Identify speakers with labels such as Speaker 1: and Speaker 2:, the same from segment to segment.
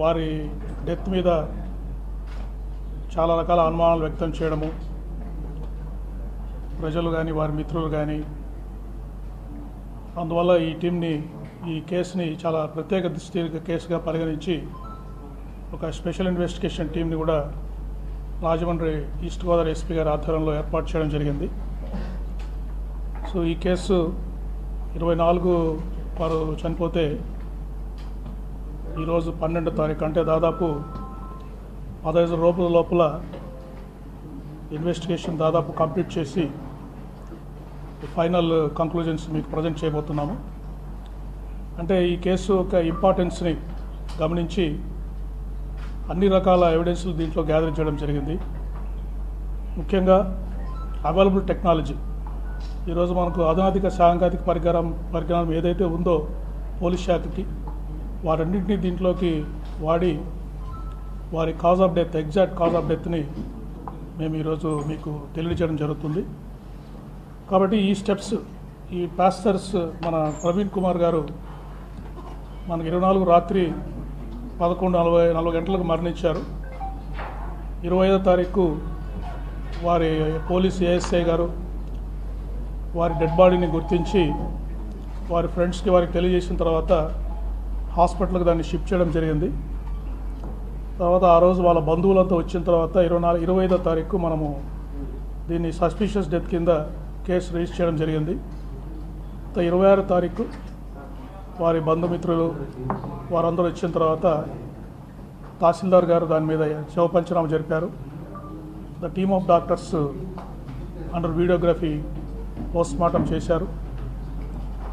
Speaker 1: వారి డెత్ మీద చాలా రకాల అనుమానాలు వ్యక్తం చేయడము ప్రజలు కానీ వారి మిత్రులు కానీ అందువల్ల ఈ టీంని ఈ కేసుని చాలా ప్రత్యేక దృష్టి కేసుగా పరిగణించి ఒక స్పెషల్ ఇన్వెస్టిగేషన్ టీంని కూడా రాజమండ్రి ఈస్ట్ గోదావరి ఎస్పీ గారి ఆధ్వర్యంలో ఏర్పాటు చేయడం జరిగింది. సో ఈ కేసు ఇరవై నాలుగు వారు చనిపోతే ఈరోజు పన్నెండో తారీఖు అంటే దాదాపు పదహైదు రోజుల లోపల ఇన్వెస్టిగేషన్ దాదాపు కంప్లీట్ చేసి ఫైనల్ కంక్లూజన్స్ మీకు ప్రజెంట్ చేయబోతున్నాము. అంటే ఈ కేసు యొక్క ఇంపార్టెన్స్ని గమనించి అన్ని రకాల ఎవిడెన్స్లు దీంట్లో గ్యాదర్ చేయడం జరిగింది. ముఖ్యంగా అవైలబుల్ టెక్నాలజీ ఈరోజు మనకు అధునాతిక సాంకేతిక పరికరం పరిజ్ఞానం ఏదైతే ఉందో పోలీస్ శాఖకి వారన్నింటినీ దీంట్లోకి వాడి వారి cause of death exact cause of డెత్ని మేము ఈరోజు మీకు తెలియజేయడం జరుగుతుంది. కాబట్టి ఈ స్టెప్స్ ఈ పాస్టర్స్ మన ప్రవీణ్ కుమార్ గారు మనకి ఇరవై నాలుగు రాత్రి పదకొండు నలభై నలభై గంటలకు మరణించారు. ఇరవై ఐదో తారీఖు వారి పోలీస్ ఏఎస్ఐ గారు వారి డెడ్ బాడీని గుర్తించి వారి ఫ్రెండ్స్కి వారికి తెలియజేసిన తర్వాత హాస్పిటల్కి దాన్ని షిఫ్ట్ చేయడం జరిగింది. తర్వాత ఆ రోజు వాళ్ళ బంధువులంతా వచ్చిన తర్వాత ఇరవై నాలుగు ఇరవై ఐదో తారీఖు మనము దీన్ని సస్పిషియస్ డెత్ కింద కేసు రిజిస్టర్ చేయడం జరిగింది. ఇరవై ఆరో తారీఖు వారి బంధుమిత్రులు వారందరూ వచ్చిన తర్వాత తహసీల్దార్ గారు దాని మీద శవ పంచనామా జరిపారు. The team of doctors under videography post mortem చేశారు.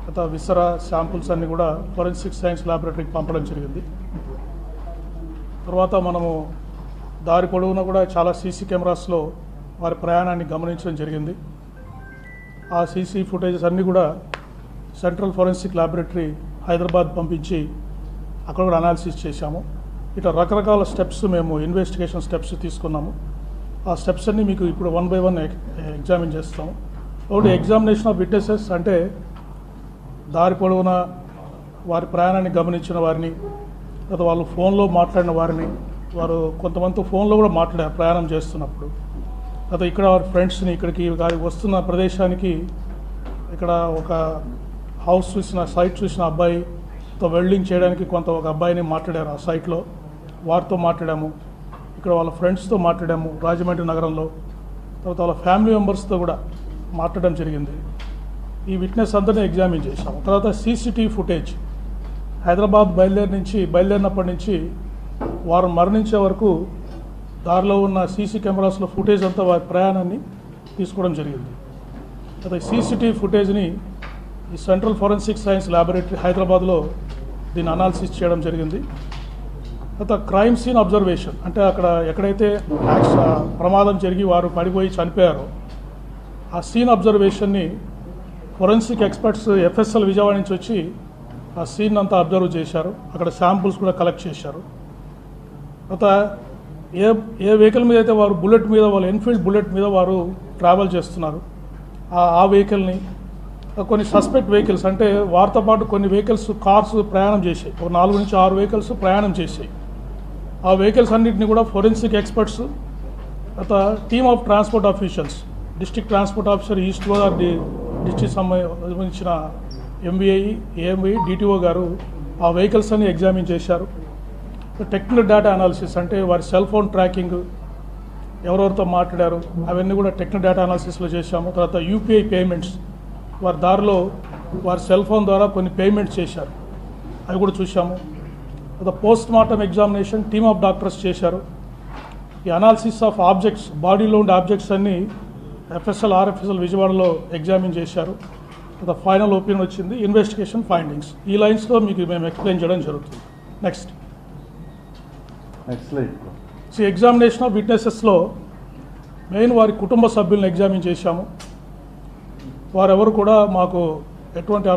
Speaker 1: తర్వాత విసరా శాంపుల్స్ అన్ని కూడా ఫోరెన్సిక్ సైన్స్ ల్యాబొరేటరీకి పంపడం జరిగింది. తర్వాత మనము దారి పొడవునా కూడా చాలా సీసీ కెమెరాస్లో వారి ప్రయాణాన్ని గమనించడం జరిగింది. ఆ సీసీ ఫుటేజెస్ అన్నీ కూడా సెంట్రల్ ఫోరెన్సిక్ ల్యాబొరేటరీ హైదరాబాద్ పంపించి అక్కడ కూడా అనాలిసిస్ చేశాము. ఇట్లా రకరకాల స్టెప్స్ మేము ఇన్వెస్టిగేషన్ స్టెప్స్ తీసుకున్నాము. ఆ స్టెప్స్ అన్నీ మీకు ఇప్పుడు వన్ బై వన్ ఎగ్జామిన్ చేస్తాము. ఒకటి ఎగ్జామినేషన్ ఆఫ్ విట్నెసెస్ అంటే దారి పొడవునా వారి ప్రయాణాన్ని గమనించిన వారిని లేదా వాళ్ళు ఫోన్లో మాట్లాడిన వారిని వారు కొంతమంది ఫోన్లో కూడా మాట్లాడారు ప్రయాణం చేస్తున్నప్పుడు లేదా ఇక్కడ వారి ఫ్రెండ్స్ని ఇక్కడికి వారి వస్తున్న ప్రదేశానికి ఇక్కడ ఒక హౌస్ చూసిన సైట్ చూసిన అబ్బాయితో వెల్డింగ్ చేయడానికి కొంత ఒక అబ్బాయిని మాట్లాడారు ఆ సైట్లో. వారితో మాట్లాడాము ఇక్కడ వాళ్ళ ఫ్రెండ్స్తో మాట్లాడాము రాజమండ్రి నగరంలో. తర్వాత వాళ్ళ ఫ్యామిలీ మెంబర్స్తో కూడా మాట్లాడడం జరిగింది. ఈ విట్నెస్ అందరినీ ఎగ్జామిన్ చేశాం తర్వాత సీసీటీవీ ఫుటేజ్ హైదరాబాద్ బయలుదేరి నుంచి బయలుదేరినప్పటి నుంచి వారు మరణించే వరకు దారిలో ఉన్న సీసీ కెమెరాస్లో ఫుటేజ్ అంతా వారి ప్రయాణాన్ని తీసుకోవడం జరిగింది. అయితే సీసీటీవీ ఫుటేజ్ని ఈ సెంట్రల్ ఫోరెన్సిక్ సైన్స్ ల్యాబొరేటరీ హైదరాబాద్లో దీన్ని అనాలిసిస్ చేయడం జరిగింది. తర్వాత క్రైమ్ సీన్ అబ్జర్వేషన్ అంటే అక్కడ ఎక్కడైతే ప్రమాదం జరిగి వారు పడిపోయి చనిపోయారో ఆ సీన్ అబ్జర్వేషన్ని ఫొరెన్సిక్ ఎక్స్పర్ట్స్ ఎఫ్ఎస్ఎల్ విజయవాడ నుంచి వచ్చి ఆ సీన్ అంతా అబ్జర్వ్ చేశారు. అక్కడ శాంపుల్స్ కూడా కలెక్ట్ చేశారు. తర్వాత ఏ ఏ వెహికల్ మీద అయితే వారు బుల్లెట్ మీద వాళ్ళు ఎన్ఫీల్డ్ బుల్లెట్ మీద వారు ట్రావెల్ చేస్తున్నారు ఆ- వెహికల్ని కొన్ని సస్పెక్ట్ వెహికల్స్ అంటే వారితో పాటు కొన్ని వెహికల్స్ కార్స్ ప్రయాణం చేసాయి ఒక నాలుగు నుంచి ఆరు వెహికల్స్ ప్రయాణం చేసాయి ఆ వెహికల్స్ అన్నింటినీ కూడా ఫోరెన్సిక్ ఎక్స్పర్ట్స్ తర్వాత team of transport officials district transport officer east Godavari district సంబంధించిన ఎంబీఐ ఏఎంఐ డిటిఓ గారు ఆ వెహికల్స్ అన్ని ఎగ్జామిన్ చేశారు. టెక్నికల్ డేటా అనాలిసిస్ అంటే వారి సెల్ ఫోన్ ట్రాకింగ్ ఎవరెవరితో మాట్లాడారు అవన్నీ కూడా టెక్నికల్ డేటా అనాలిసిస్లో చేశాము. తర్వాత యూపీఐ పేమెంట్స్ వారి దారిలో వారి సెల్ ఫోన్ ద్వారా కొన్ని పేమెంట్స్ చేశారు. అవి కూడా చూశాము. తర్వాత post mortem examination team of doctors చేశారు. ఈ అనాలిసిస్ ఆఫ్ ఆబ్జెక్ట్స్ బాడీలో ఉండే ఆబ్జెక్ట్స్ అన్ని ఎఫ్ఎస్ఎల్ ఆర్ఎఫ్ఎస్ఎల్ విజయవాడలో ఎగ్జామిన్ చేశారు. తర్వాత ఫైనల్ ఒపీనియన్ వచ్చింది ఇన్వెస్టిగేషన్ ఫైండింగ్స్. ఈ లైన్స్లో మీకు మేము ఎక్స్ప్లెయిన్ చేయడం జరుగుతుంది. నెక్స్ట్. సో ఎగ్జామినేషన్ ఆఫ్ విట్నెసెస్లో మెయిన్ వారి కుటుంబ సభ్యులను ఎగ్జామిన్ చేశాము. వారెవరు కూడా మాకు ఎటువంటి